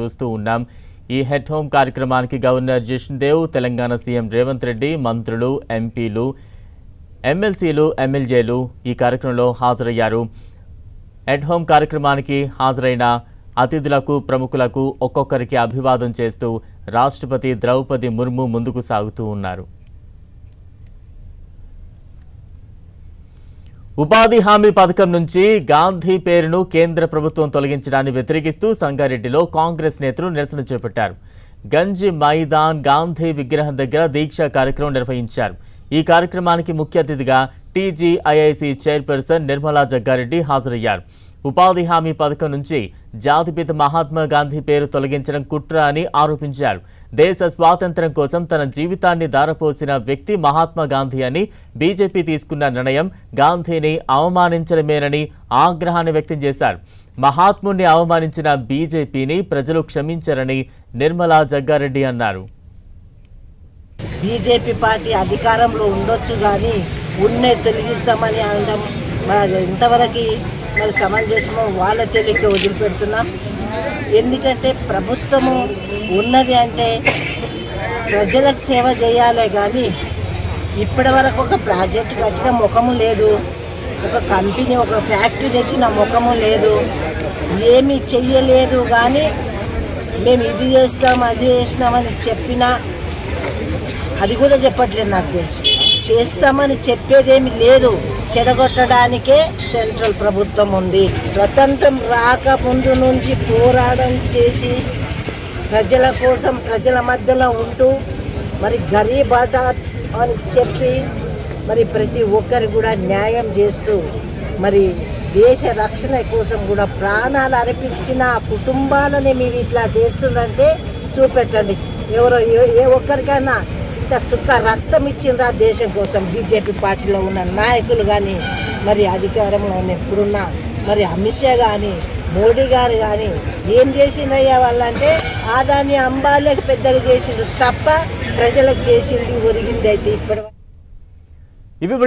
చూస్తూ ఉన్నాం. ఈ హెడ్ హోమ్ కార్యక్రమానికి గవర్నర్ దేవ్ తెలంగాణ సీఎం రేవంత్ రెడ్డి మంత్రులు ఎంపీలు ఎమ్మెల్సీలు ఎమ్మెల్యేలు ఈ కార్యక్రమంలో హాజరయ్యారు. హెడ్ హోమ్ కార్యక్రమానికి హాజరైన అతిథులకు ప్రముఖులకు ఒక్కొక్కరికి అభివాదం చేస్తూ రాష్ట్రపతి ద్రౌపది ముర్ము ముందుకు సాగుతూ ఉన్నారు. ఉపాధి హామీ పథకం నుంచి గాంధీ పేరును కేంద్ర ప్రభుత్వం తొలగించడాన్ని వ్యతిరేకిస్తూ సంగారెడ్డిలో కాంగ్రెస్ నేతలు నిరసన చేపట్టారు. గంజి మైదాన్ గాంధీ విగ్రహం దగ్గర దీక్ష కార్యక్రమం నిర్వహించారు. ఈ కార్యక్రమానికి ముఖ్య అతిథిగా టీజీఐఐసి చైర్పర్సన్ నిర్మలా జగ్గారెడ్డి హాజరయ్యారు. ఉపాధి హామీ పథకం నుంచి జాతిపిత మహాత్మా గాంధీ పేరు తొలగించడం కుట్ర అని ఆరోపించారు. దేశ స్వాతంత్ర్యం కోసం తన జీవితాన్ని దారపోసిన వ్యక్తి మహాత్మా గాంధీ అని బీజేపీ తీసుకున్న నిర్ణయం గాంధీని అవమానించడమేనని ఆగ్రహాన్ని వ్యక్తం చేశారు. మహాత్ముణ్ణి అవమానించిన బీజేపీని ప్రజలు క్షమించరని నిర్మలా జగ్గారెడ్డి అన్నారు. బీజేపీ పార్టీ అధికారంలో ఉండొచ్చు కానీ ఉన్నే తొలగిస్తామని అనడం ఎంతవరకు మరి సమంజసమో వాళ్ళ తెలియక వదిలిపెడుతున్నాం. ఎందుకంటే ప్రభుత్వము ఉన్నది అంటే ప్రజలకు సేవ చేయాలే కానీ ఇప్పటి వరకు ఒక ప్రాజెక్ట్ కట్టిన ముఖము లేదు. ఒక కంపెనీ ఒక ఫ్యాక్టరీ తెచ్చిన ముఖము లేదు. ఏమీ చెయ్యలేదు కానీ మేము ఇది చేస్తాం అది చేసినామని చెప్పినా అది కూడా చెప్పట్లేదు నాకు తెలిసి. చేస్తామని చెప్పేదేమి లేదు. చెడగొట్టడానికే సెంట్రల్ ప్రభుత్వం ఉంది. స్వతంత్రం రాకముందు నుంచి పోరాటం చేసి ప్రజల కోసం ప్రజల మధ్యలో ఉంటూ మరి గరీబ్ అని చెప్పి మరి ప్రతి ఒక్కరు కూడా న్యాయం చేస్తూ మరి దేశ రక్షణ కోసం కూడా ప్రాణాలు అర్పించిన కుటుంబాలని మీరు ఇట్లా చేస్తుందంటే చూపెట్టండి. ఎవరో ఏ- ఏ ఒక్కరికైనా ఇంత చుక్క రక్తం ఇచ్చిండ్రా దేశం కోసం. బీజేపీ పార్టీలో ఉన్న నాయకులు కానీ మరి అధికారంలో ఎప్పుడున్న మరి అమిత్ షా కానీ మోడీ గారు కానీ ఏం చేసిండయ్యా వాళ్ళంటే ఆదాన్ని అంబాలేకి పెద్దగా చేసిండ్రు తప్ప ప్రజలకు చేసింది ఒరిగింది అయితే ఇప్పటి ఇవి